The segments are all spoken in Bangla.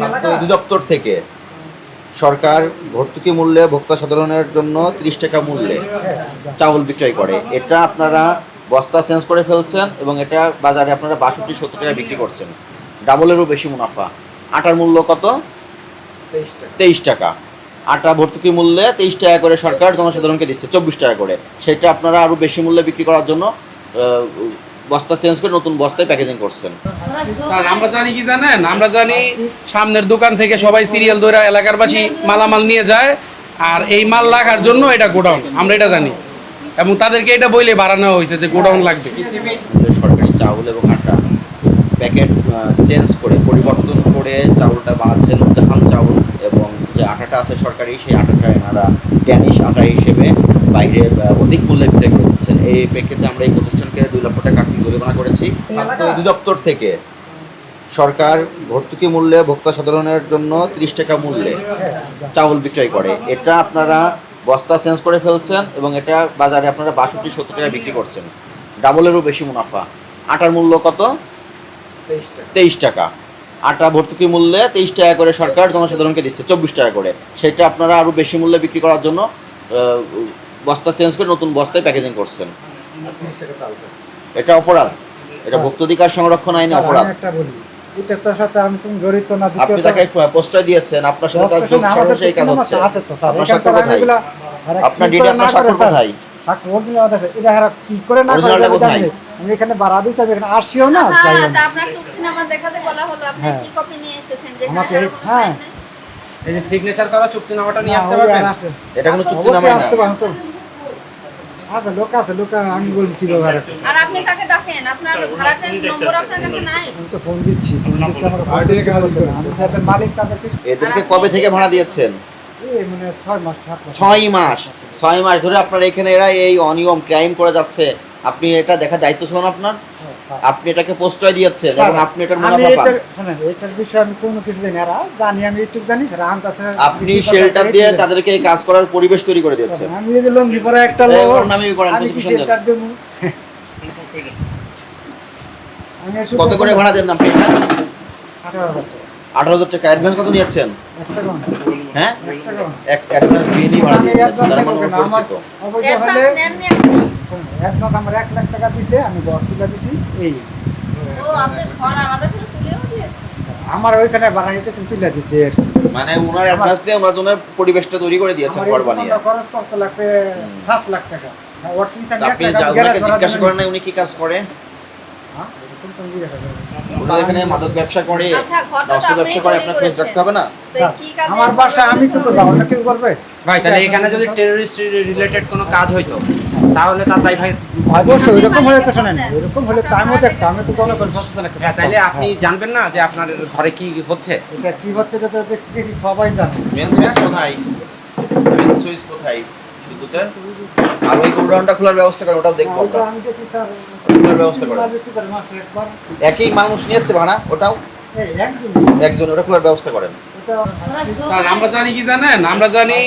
খাদ্য অধিদপ্তর থেকে সরকার ভর্তুকি মূল্যে ভোক্তা সাধারণের জন্য ত্রিশ টাকা মূল্যে চাউল বিক্রয় করে। এটা আপনারা বস্তা চেঞ্জ করে ফেলছেন এবং এটা বাজারে আপনারা বাষট্টি সত্তর টাকা বিক্রি করছেন। ডাবলেরও বেশি মুনাফা। আটার মূল্য কত? তেইশ টাকা। আটা ভর্তুকি মূল্যে তেইশ টাকা করে সরকার জনসাধারণকে দিচ্ছে চব্বিশ টাকা করে। সেটা আপনারা আরও বেশি মূল্যে বিক্রি করার জন্য বস্তা চেঞ্জ করে নতুন বস্তায় প্যাকেজিং করছেন। স্যার আমরা জানি কি জানেন? আমরা জানি সামনের দোকান থেকে সবাই সিরিয়াল ধরে এলাকারবাসী মালামাল নিয়ে যায় আর এই মাল রাখার জন্য এটা গোডাউন আমরা এটা জানি। এবং তাদেরকে এটা বইলে বাড়ানো হয়েছে যে গোডাউন লাগবে। সরকারি চাউল এবং আটা প্যাকেট চেঞ্জ করে পরিবর্তন করে চাউলটা বানাচ্ছেন জাহান চাউল এবং যে আটাটা আছে সরকারি সেই আটাটা এনারা ড্যানিশ আটা হিসেবে বাইরে অধিক মূল্যে বিক্রয় করে দিচ্ছেন এই প্রেক্ষিতে আমরা এই প্রতিষ্ঠানকে দুই লক্ষ টাকা আর্থিক জরিমানা করেছি। খাদ্য অধিদপ্তর থেকে সরকার ভর্তুকি মূল্যে ভোক্তা সাধারণের জন্য ত্রিশ টাকা মূল্যে চাউল বিক্রয় করে। এটা আপনারা বস্তা চেঞ্জ করে ফেলছেন এবং এটা বাজারে আপনারা বাষট্টি সত্তর টাকা বিক্রি করছেন। ডাবলেরও বেশি মুনাফা। আটার মূল্য কত? তেইশ টাকা। আটা ভর্তুকি মূল্যে তেইশ টাকা করে সরকার জনসাধারণকে দিচ্ছে চব্বিশ টাকা করে। সেটা আপনারা আরও বেশি মূল্যে বিক্রি করার জন্য বস্তা চেঞ্জ করে নতুন বস্তায় প্যাকেজিং করছেন। এটা অপরাধ। এটা ভোক্তাধিকার সংরক্ষণ আইনে অপরাধ। আমি এটা তোর সাথে আমি তুমি জড়িত না আপনি তাকে পোস্টার দিয়েছেন আপনার সাথে তার যোগ আমাদের এই কাজ হচ্ছে। আছে তো স্যার আপনার এখান কোথায়? আপনার ডিডি আপনার না করে স্বাক্ষর স্যার? কোথায়? স্বাক্ষর original আছে। এটা হারা কি করে না করে Original টা এটা কোথায়? আমি আমি এখানে বাড়া দিয়েছি আমি এখানে আসিও না হ্যাঁ, যাইও তা না। আপনার চুক্তিনামা দেখাতে বলা হলো আপনি হ্যাঁ। কি কপি নিয়ে এসেছেন? যে আমাকে এখানে এই- কারও কোনো হ্যাঁ। এই যে সিগনেচার করা চুক্তিনামাটা নিয়ে না, আসতে পারবেন? এটা কোনো চুক্তি অবশ্যই আসতে না তো লোক আছে লোক আমি বলব কীভাবে আর আর আপনি তাকে ডাকেন আপনার ভাড়াটের নম্বর আপনার কাছে নাই। আমি তো ফোন দিচ্ছি তুমি দিচ্ছি আমার ফোন দিচ্ছে বলতে আমি যাদের মালিক তাদেরকে এদেরকে কবে থেকে ভাড়া দিয়েছেন? এই মানে ছয় মাস ছয় মাস। ছয় মাস ধরে আপনার এখানে এরা এই অনিয়ম ক্রাইম করে যাচ্ছে। আপনি এটা দেখার দায়িত্ব ছিল আপনার? হ্যাঁ। আপনি এটাকে প্রশ্রয় দিয়েছেন এবং আপনি এটার মুনাফা পান। এটার- শোনেন, এটার বিষয়ে আমি কোনো কিছু জানি না। আর জানি আমি ইউটিউব জানি রাহান্ত আছে আপনি শেল্টার দিয়ে তাদেরকে এই কাজ করার পরিবেশ তৈরি করে দিয়েছেন। আমি এই যে লঙ্গি পরা একটা এই লোক নামেই করেন, আমি কি। শেল্টার দেবো? আমি কত করে ভাড়া দেন আপনি? এটা আঠারো হাজার টাকা। আঠারো হাজার টাকা অ্যাডভান্স কত নিয়েছেন? হ্যাঁ? এক অ্যাডভান্স দিয়ে নিয়ে ভাড়া দিয়ে আমি দিয়েছেন তারা মানে পরিচিত advance আমার এক লাখ টাকা দিছে আমি ঘর তুলে দিছি এই। ও আপনি ঘর আলাদা করে তুলেও দিয়েছেন। আমার ওইখানে বাড়াইতে তুলে দিছে এর মানে ওনার অ্যাডভান্স দিয়ে ওনার জন্য পরিবেশটা তৈরি করে দিয়েছেন ঘর বানিয়ে। খরচ করতে লাগছে সাত লাখ টাকা। আপনি জিজ্ঞাসা করেন উনি কি কাজ করে হ্যাঁ? এরকম তো জিজ্ঞাসা করেন। উনি এখানে মাদক ব্যবসা করে আচ্ছা, ঘরটা তো অস্ত্র ব্যবসা করে আপনার খোঁজ রাখতে হবে না? তো স্যার, কি কাজে আমার বাসা আমি তো করব অন্য কেউ করবে ভাই তাহলে এখানে যদি টেররিস্ট রিলেটেড কোনো কাজ হইতো তাহলে তাতাই ভাই অবশ্যই ওইরকম হলে তো শোনেন ওইরকম হলে তো আমিও দেখতাম আমি তো জনগণ সচেতন হ্যাঁ তাইলে আপনি হ্যাঁ। জানবেন না যে আপনার ঘরে কি হচ্ছে? এটা কি হচ্ছে যেটা দেখি সবাই জানে। মেন সুইচ কোথায়? মেন সুইচ কোথায়? বিদ্যুতের গোডাউনটা খোলার ব্যবস্থা করেন ওটাও দেখব ব্যবস্থা করেন করে। একই মানুষ নিয়েছে ভাড়া ওটাও? একজন ওটা খোলার ব্যবস্থা করেন। স্যার আমরা জানি কি জানেন? আমরা জানি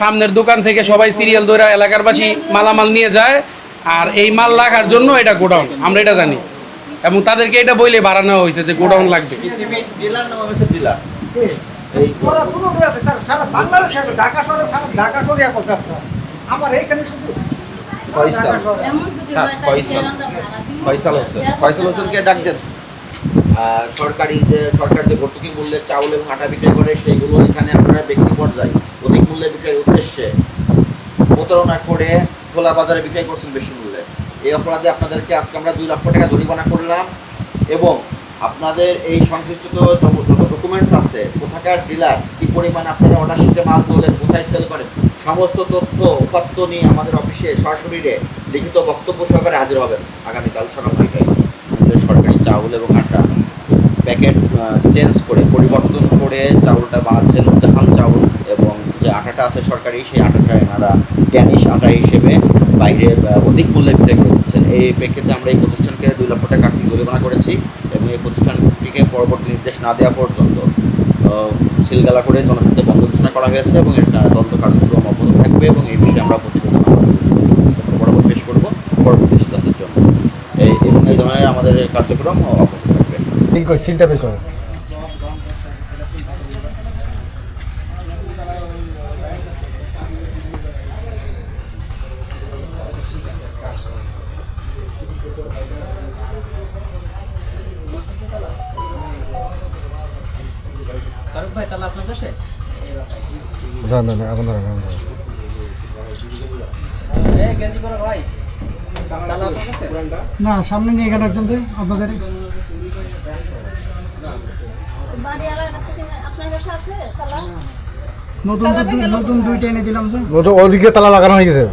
সামনের দোকান থেকে সবাই সিরিয়াল ধরে এলাকারবাসী মালামাল নিয়ে যায় আর এই মাল রাখার জন্য এটা গোডাউন আমরা এটা জানি। এবং তাদেরকে এটা বইলে বাড়ানো হয়েছে যে গোডাউন লাগবে। আমার এইখানে শুধু ফয়সাল। শহরে। স্যার, ফয়সাল। ফয়সাল হোসেন ফয়সাল হোসেনকে ডাক দেন আর সরকারি যে সরকার যে ভর্তুকি মূল্যে চাউল এবং আটা বিক্রি করে সেইগুলো এখানে আপনারা ব্যক্তি পর্যায়ে অধিক মূল্যে বিক্রয়ের উদ্দেশ্যে প্রতারণা করে খোলা বাজারে বিক্রয় করছেন বেশি মূল্যে এই অপরাধে আপনাদেরকে আজকে আমরা দুই লক্ষ টাকা জরিমানা করলাম এবং আপনাদের এই সংশ্লিষ্ট যত যত ডকুমেন্টস আছে কোথাকার ডিলার কি পরিমাণ আপনারা অর্ডার শিটে মাল তোলেন কোথায় সেল করেন সমস্ত তথ্য, উপাত্ত নিয়ে আমাদের অফিসে সরাসরি লিখিত বক্তব্য সহকারে হাজির হবেন আগামীকাল আমাদের সরকারি চাউল এবং আটা প্যাকেট চেঞ্জ করে, পরিবর্তন করে চাউলটা বানাচ্ছেন জাহান চাউল এবং যে আটাটা আছে সরকারি, সেই আটাটা এনারা ড্যানিশ আটা হিসেবে বাইরে অধিক মূল্যে বিক্রয় করে দিচ্ছেন এই প্রেক্ষিতে আমরা এই প্রতিষ্ঠানকে দুই লক্ষ টাকা আর্থিক জরিমানা করেছি এবং এই প্রতিষ্ঠানটিকে পরবর্তী নির্দেশ না দেওয়া পর্যন্ত সিলগালা করে জনস্বার্থে বন্ধ ঘোষণা করা হয়েছে এবং এটা তদন্ত কার্যক্রম অব্যাহত থাকবে এবং এই বিষয়ে আমরা প্রতিবেদন বরাবর পেশ করব পরবর্তী সিদ্ধান্তের জন্য। এই এবং এই ধরনের আমাদের কার্যক্রম অব্যাহত থাকবে। সিলটা বের করে ভাই তাহলে আপনার কাছে? না এখন এখন ভাই সামনে নিয়ে গেল একজন আপনাদের বাড়িওয়ালার কাছে কি- আপনার কাছে আছে নতুন নতুন দুইটা এনে দিলাম ওদিকে তালা লাগানো হয়ে গেছে।